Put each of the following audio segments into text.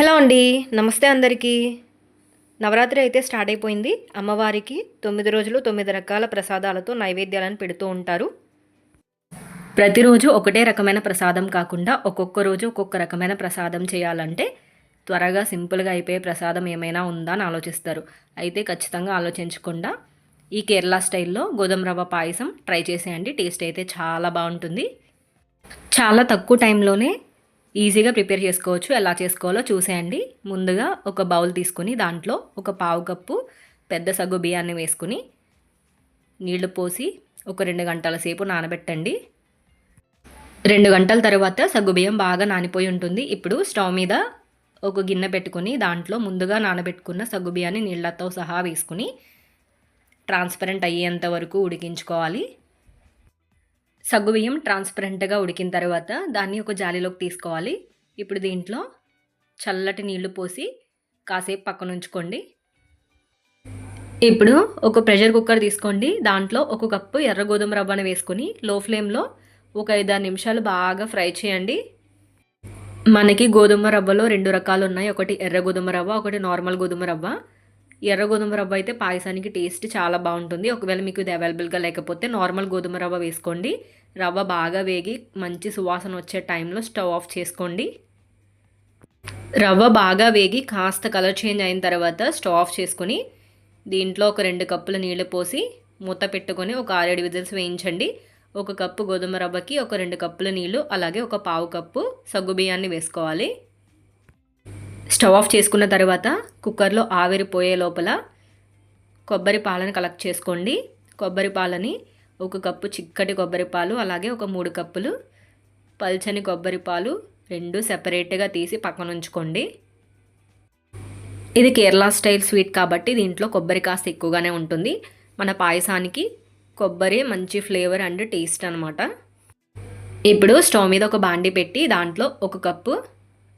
Hello అండి నమస్తే అందరికీ. నవరాత్రి అయితే స్టార్ట్ అయిపోయింది. అమ్మవారికి తొమ్మిది రోజులు తొమ్మిది రకాల ప్రసాదాలతో నైవేద్యాలను పెడుతూ ఉంటారు. ప్రతిరోజు ఒకటే రకమైన ప్రసాదం కాకుండా ఒక్కొక్క రోజు ఒక్కొక్క రకమైన ప్రసాదం చేయాలంటే త్వరగా సింపుల్గా అయిపోయే ప్రసాదం ఏమైనా ఉందా అని ఆలోచిస్తారు. అయితే ఖచ్చితంగా ఆలోచించకుండా ఈ కేరళ స్టైల్లో గోధుమ రవ్వ పాయసం ట్రై చేసేయండి. టేస్ట్ అయితే చాలా బాగుంటుంది. చాలా తక్కువ టైంలోనే ఈజీగా ప్రిపేర్ చేసుకోవచ్చు. ఎలా చేసుకోవాలో చూసేయండి. ముందుగా ఒక బౌల్ తీసుకుని దాంట్లో ఒక పావు కప్పు పెద్ద సగ్గు బియ్యాన్ని వేసుకుని నీళ్ళు పోసి ఒక రెండు గంటల సేపు నానబెట్టండి. రెండు గంటల తర్వాత సగ్గుబియ్యం బాగా నానిపోయి ఉంటుంది. ఇప్పుడు స్టవ్ మీద ఒక గిన్నె పెట్టుకుని దాంట్లో ముందుగా నానబెట్టుకున్న సగ్గుబియ్యాన్ని నీళ్ళతో సహా వేసుకుని ట్రాన్స్పరెంట్ అయ్యేంత వరకు ఉడికించుకోవాలి. సగ్గుబియ్యం ట్రాన్స్పరెంట్గా ఉడికిన తర్వాత దాన్ని ఒక జాలీలోకి తీసుకోవాలి. ఇప్పుడు దీంట్లో చల్లటి నీళ్ళు పోసి కాసేపు పక్కన ఉంచుకోండి. ఇప్పుడు ఒక ప్రెషర్ కుక్కర్ తీసుకోండి. దాంట్లో ఒక కప్పు ఎర్ర గోధుమ రవ్వను వేసుకొని లో ఫ్లేమ్లో ఒక ఐదారు నిమిషాలు బాగా ఫ్రై చేయండి. మనకి గోధుమ రవ్వలో రెండు రకాలు ఉన్నాయి. ఒకటి ఎర్ర గోధుమ రవ్వ ఒకటి నార్మల్ గోధుమ రవ్వ. ఎర్ర గోధుమ రవ్వ అయితే పాయసానికి టేస్ట్ చాలా బాగుంటుంది. ఒకవేళ మీకు ఇది అవైలబుల్గా లేకపోతే నార్మల్ గోధుమ రవ్వ వేసుకోండి. రవ్వ బాగా వేగి మంచి సువాసన వచ్చే టైంలో స్టవ్ ఆఫ్ చేసుకోండి. రవ్వ బాగా వేగి కాస్త కలర్ చేంజ్ అయిన తర్వాత స్టవ్ ఆఫ్ చేసుకొని దీంట్లో ఒక రెండు కప్పుల నీళ్ళు పోసి మూత పెట్టుకొని ఒక ఆరేడు విజిల్స్ వేయించండి. ఒక కప్పు గోధుమ రవ్వకి ఒక రెండు కప్పుల నీళ్ళు అలాగే ఒక పావు కప్పు సగ్గు బియ్యాన్ని వేసుకోవాలి. స్టవ్ ఆఫ్ చేసుకున్న తర్వాత కుక్కర్లో ఆవిరిపోయే లోపల కొబ్బరి పాలను కలెక్ట్ చేసుకోండి. కొబ్బరి పాలని ఒక కప్పు చిక్కటి కొబ్బరి పాలు అలాగే ఒక మూడు కప్పులు పల్చని కొబ్బరి పాలు రెండు సెపరేట్గా తీసి పక్కన ఉంచుకోండి. ఇది కేరళ స్టైల్ స్వీట్ కాబట్టి దీంట్లో కొబ్బరి కాస్త ఎక్కువగానే ఉంటుంది. మన పాయసానికి కొబ్బరి మంచి ఫ్లేవర్ అండ్ టేస్ట్ అనమాట ఇప్పుడు స్టవ్ మీద ఒక బాండి పెట్టి దాంట్లో ఒక కప్పు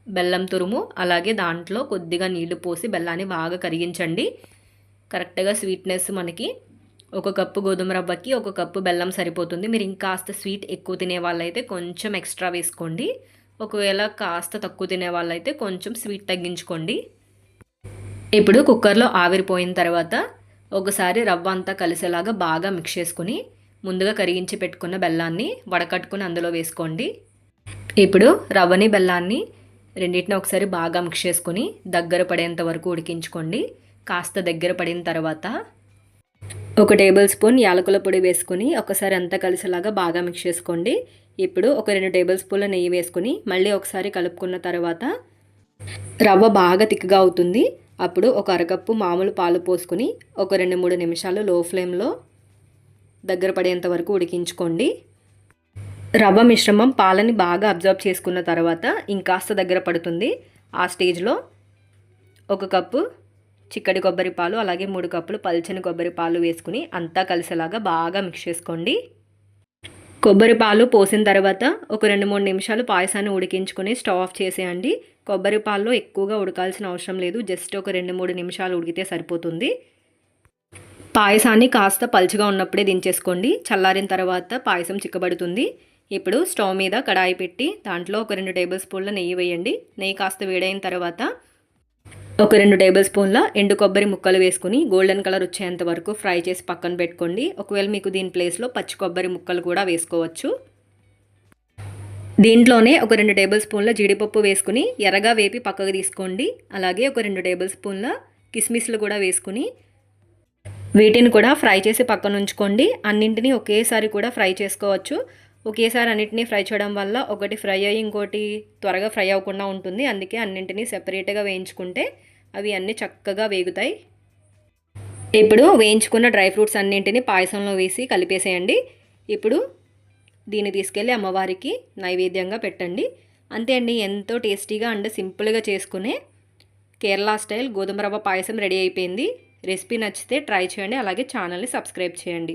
బెల్లం తురుము అలాగే దాంట్లో కొద్దిగా నీళ్ళు పోసి బెల్లాన్ని బాగా కరిగించండి. కరెక్ట్గా స్వీట్నెస్ మనకి ఒక కప్పు గోధుమ రవ్వకి ఒక కప్పు బెల్లం సరిపోతుంది. మీరు ఇంకాస్త స్వీట్ ఎక్కువ తినే వాళ్ళైతే కొంచెం ఎక్స్ట్రా వేసుకోండి. ఒకవేళ కాస్త తక్కువ తినే వాళ్ళైతే కొంచెం స్వీట్ తగ్గించుకోండి. ఇప్పుడు కుక్కర్లో ఆవిరిపోయిన తర్వాత ఒకసారి రవ్వ అంతా కలిసేలాగా బాగా మిక్స్ చేసుకుని ముందుగా కరిగించి పెట్టుకున్న బెల్లాన్ని వడకట్టుకుని అందులో వేసుకోండి. ఇప్పుడు రవ్వని బెల్లాన్ని రెండింటిని ఒకసారి బాగా మిక్స్ చేసుకుని దగ్గర పడేంత వరకు ఉడికించుకోండి. కాస్త దగ్గర పడిన తర్వాత ఒక టేబుల్ స్పూన్ యాలకుల పొడి వేసుకుని ఒకసారి అంతా కలిసేలాగా బాగా మిక్స్ చేసుకోండి. ఇప్పుడు ఒక రెండు టేబుల్ స్పూన్ల నెయ్యి వేసుకుని మళ్ళీ ఒకసారి కలుపుకున్న తర్వాత రవ్వ బాగా తిక్కగా అవుతుంది. అప్పుడు ఒక అరకప్పు మామూలు పాలు పోసుకుని ఒక రెండు మూడు నిమిషాలు లో ఫ్లేమ్లో దగ్గర పడేంత వరకు ఉడికించుకోండి. రవ్వ మిశ్రమం పాలని బాగా అబ్జర్వ్ చేసుకున్న తర్వాత ఇంకాస్త దగ్గర పడుతుంది. ఆ స్టేజ్లో ఒక కప్పు చిక్కడి కొబ్బరి పాలు అలాగే మూడు కప్పులు పల్చని కొబ్బరి పాలు వేసుకుని అంతా కలిసేలాగా బాగా మిక్స్ చేసుకోండి. కొబ్బరి పాలు పోసిన తర్వాత ఒక రెండు మూడు నిమిషాలు పాయసాన్ని ఉడికించుకొని స్టవ్ ఆఫ్ చేసేయండి. కొబ్బరి పాల్లో ఎక్కువగా ఉడకాల్సిన అవసరం లేదు. జస్ట్ ఒక రెండు మూడు నిమిషాలు ఉడికితే సరిపోతుంది. పాయసాన్ని కాస్త పలుచగా ఉన్నప్పుడే దించేసుకోండి. చల్లారిన తర్వాత పాయసం చిక్కబడుతుంది. ఇప్పుడు స్టవ్ మీద కడాయి పెట్టి దాంట్లో ఒక రెండు టేబుల్ స్పూన్ల నెయ్యి వేయండి. నెయ్యి కాస్త వేడైన తర్వాత ఒక రెండు టేబుల్ స్పూన్ల ఎండు కొబ్బరి ముక్కలు వేసుకుని గోల్డెన్ కలర్ వచ్చేంత వరకు ఫ్రై చేసి పక్కన పెట్టుకోండి. ఒకవేళ మీకు దీని ప్లేస్లో పచ్చి కొబ్బరి ముక్కలు కూడా వేసుకోవచ్చు. దీంట్లోనే ఒక రెండు టేబుల్ స్పూన్ల జీడిపప్పు వేసుకుని ఎర్రగా వేపి పక్కకు తీసుకోండి. అలాగే ఒక రెండు టేబుల్ స్పూన్ల కిస్మిస్లు కూడా వేసుకుని వీటిని కూడా ఫ్రై చేసి పక్కన ఉంచుకోండి. అన్నింటినీ ఒకేసారి కూడా ఫ్రై చేసుకోవచ్చు. ఒకేసారి అన్నింటినీ ఫ్రై చేయడం వల్ల ఒకటి ఫ్రై అయ్యి ఇంకోటి త్వరగా ఫ్రై అవ్వకుండా ఉంటుంది. అందుకే అన్నింటినీ సెపరేట్గా వేయించుకుంటే అవి అన్నీ చక్కగా వేగుతాయి. ఇప్పుడు వేయించుకున్న డ్రై ఫ్రూట్స్ అన్నింటినీ పాయసంలో వేసి కలిపేసేయండి. ఇప్పుడు దీన్ని తీసుకెళ్ళి అమ్మవారికి నైవేద్యంగా పెట్టండి. అంతే అండి ఎంతో టేస్టీగా అండ్ సింపుల్గా చేసుకునే కేరళ స్టైల్ గోధుమ రవ్వ పాయసం రెడీ అయిపోయింది. రెసిపీ నచ్చితే ట్రై చేయండి అలాగే ఛానల్ని సబ్స్క్రైబ్ చేయండి.